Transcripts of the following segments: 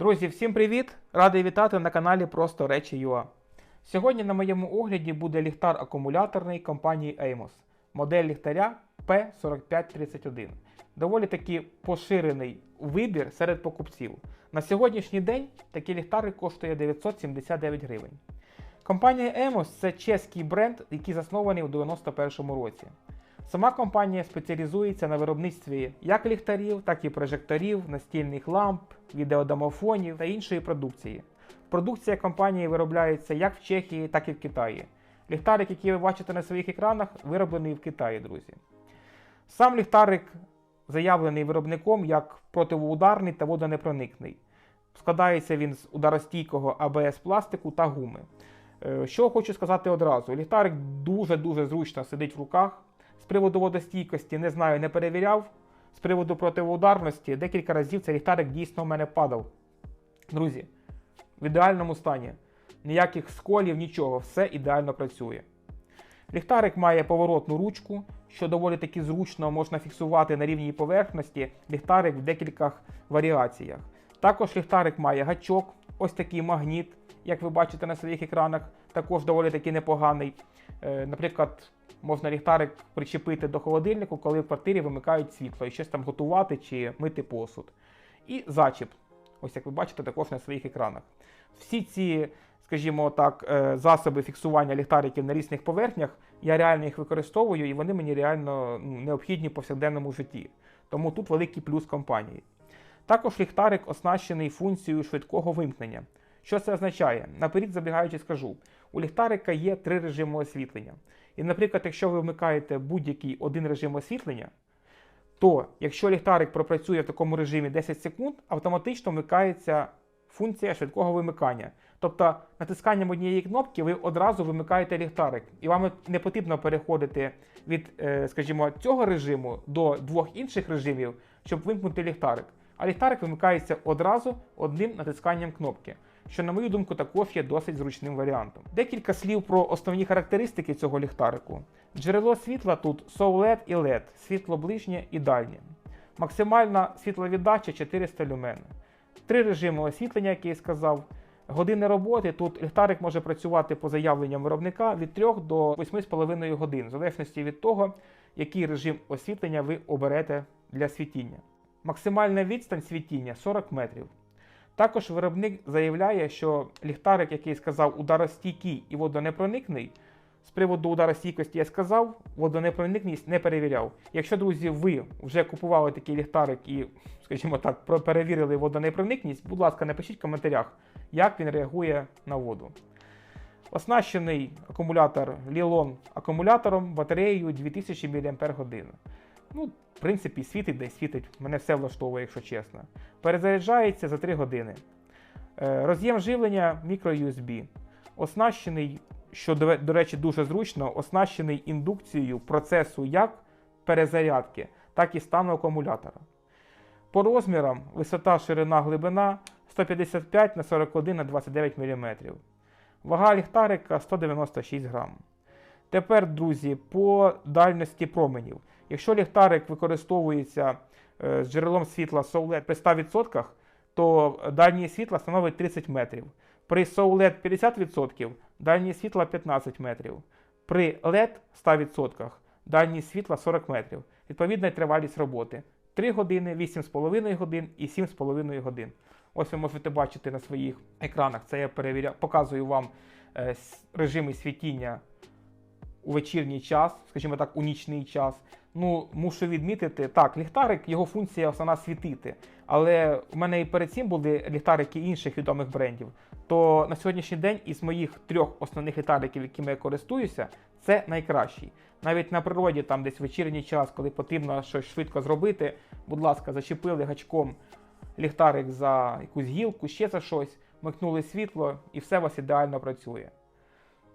Друзі, всім привіт! Радий вітати на каналі Просто Речі UA. Сьогодні на моєму огляді буде ліхтар акумуляторний компанії Amos, модель ліхтаря P4531. Доволі таки поширений вибір серед покупців. На сьогоднішній день такий ліхтарик коштує 979 гривень. Компанія Emos це чеський бренд, який заснований у 91-му році. Сама компанія спеціалізується на виробництві як ліхтарів, так і прожекторів, настільних ламп, відеодомофонів та іншої продукції. Продукція компанії виробляється як в Чехії, так і в Китаї. Ліхтарик, який ви бачите на своїх екранах, вироблений в Китаї, друзі. Сам ліхтарик заявлений виробником як противоударний та водонепроникний. Складається він з ударостійкого АБС пластику та гуми. Е, Що хочу сказати одразу: ліхтарик дуже-дуже зручно сидить в руках. Приводу водостійкості не знаю, не перевіряв. З приводу противоударності декілька разів цей ліхтарик дійсно в мене падав. Друзі, в ідеальному стані. Ніяких сколів, нічого, все ідеально працює. Ліхтарик має поворотну ручку, що доволі таки зручно можна фіксувати на рівній поверхності ліхтарик в декількох варіаціях. Також ліхтарик має гачок, ось такий магніт, як ви бачите на своїх екранах, також доволі таки непоганий. Е, Наприклад, можна ліхтарик причепити до холодильнику, коли в квартирі вимикають світло і щось там готувати чи мити посуд. І зачіп, ось як ви бачите, також на своїх екранах. Всі ці, скажімо так, е, засоби фіксування ліхтариків на різних поверхнях, я реально їх використовую і вони мені реально ну, необхідні в повсякденному житті. Тому тут великий плюс компанії. Також ліхтарик оснащений функцією швидкого вимкнення. Що це означає? Наперед забігаючи, скажу: у ліхтарика є три режими освітлення. І, наприклад, якщо ви вмикаєте будь-який один режим освітлення, то якщо ліхтарик пропрацює в такому режимі 10 секунд, автоматично вмикається функція швидкого вимикання. Тобто натисканням однієї кнопки ви одразу вимикаєте ліхтарик, і вам не потрібно переходити від, е, скажімо, цього режиму до двох інших режимів, щоб вимкнути ліхтарик. А ліхтарик вимикається одразу одним натисканням кнопки, що, на мою думку, також є досить зручним варіантом. Декілька слів про основні характеристики цього ліхтарику. Джерело світла тут SOLED і LED, світло ближнє і дальнє. Максимальна світловіддача 400 люмен. Три режими освітлення, як я і сказав. Години роботи тут ліхтарик може працювати по заявленням виробника від 3 до 8,5 годин, в залежності від того, який режим освітлення ви оберете для світіння. Максимальна відстань світіння 40 метрів. Також виробник заявляє, що ліхтарик, який сказав ударостійкий і водонепроникний, з приводу ударостійкості я сказав, водонепроникність не перевіряв. Якщо, друзі, ви вже купували такий ліхтарик і, скажімо так, перевірили водонепроникність, будь ласка, напишіть в коментарях, як він реагує на воду. Оснащений акумулятор Lilon акумулятором батареєю 2000 мАч. Ну, в принципі, світить де світить, мене все влаштовує, якщо чесно. Перезаряджається за 3 години. Е, Роз'єм живлення microUSB. Оснащений, що, до речі, дуже зручно, оснащений індукцією процесу як перезарядки, так і стану акумулятора. По розмірам висота, ширина, глибина 155 на 41 на 29 мм. Вага ліхтарика 196 грам. Тепер, друзі, по дальності променів. Якщо ліхтарик використовується е, з джерелом світла SOLED при 100%, то дальність світла становить 30 метрів. При SOLED 50% дальність світла 15 метрів. При LED 100% дальність світла 40 метрів. Відповідна тривалість роботи 3 години, 8,5 годин і 7,5 годин. Ось ви можете бачити на своїх екранах. Це я перевіряю, показую вам е, режими світіння у вечірній час, скажімо так, у нічний час. Ну, мушу відмітити, так, ліхтарик, його функція основна світити. Але в мене і перед цим були ліхтарики інших відомих брендів. То на сьогоднішній день із моїх трьох основних ліхтариків, якими я користуюся, це найкращий. Навіть на природі, там десь вечірній час, коли потрібно щось швидко зробити, будь ласка, зачепили гачком ліхтарик за якусь гілку, ще за щось, вмикнули світло, і все у вас ідеально працює.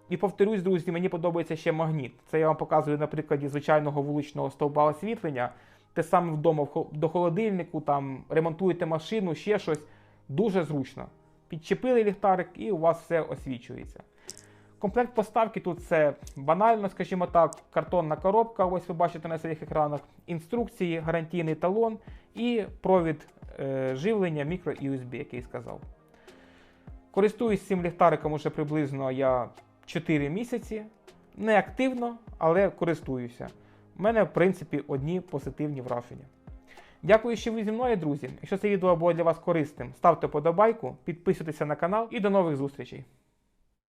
І повторюсь, друзі, мені подобається ще магніт. Це я вам показую на прикладі звичайного вуличного стовба освітлення. Те саме вдома до холодильнику, там ремонтуєте машину, ще щось. Дуже зручно. Підчепили ліхтарик і у вас все освічується. Комплект поставки тут це банально, скажімо так, картонна коробка, ось ви бачите на своїх екранах, інструкції, гарантійний талон і провід е, живлення мікро USB, який сказав. Користуюсь цим ліхтариком уже приблизно я 4 місяці. Не активно, але користуюся. У мене, в принципі, одні позитивні враження. Дякую, що ви зі мною, друзі. Якщо це відео було для вас корисним, ставте подобайку, підписуйтеся на канал і до нових зустрічей.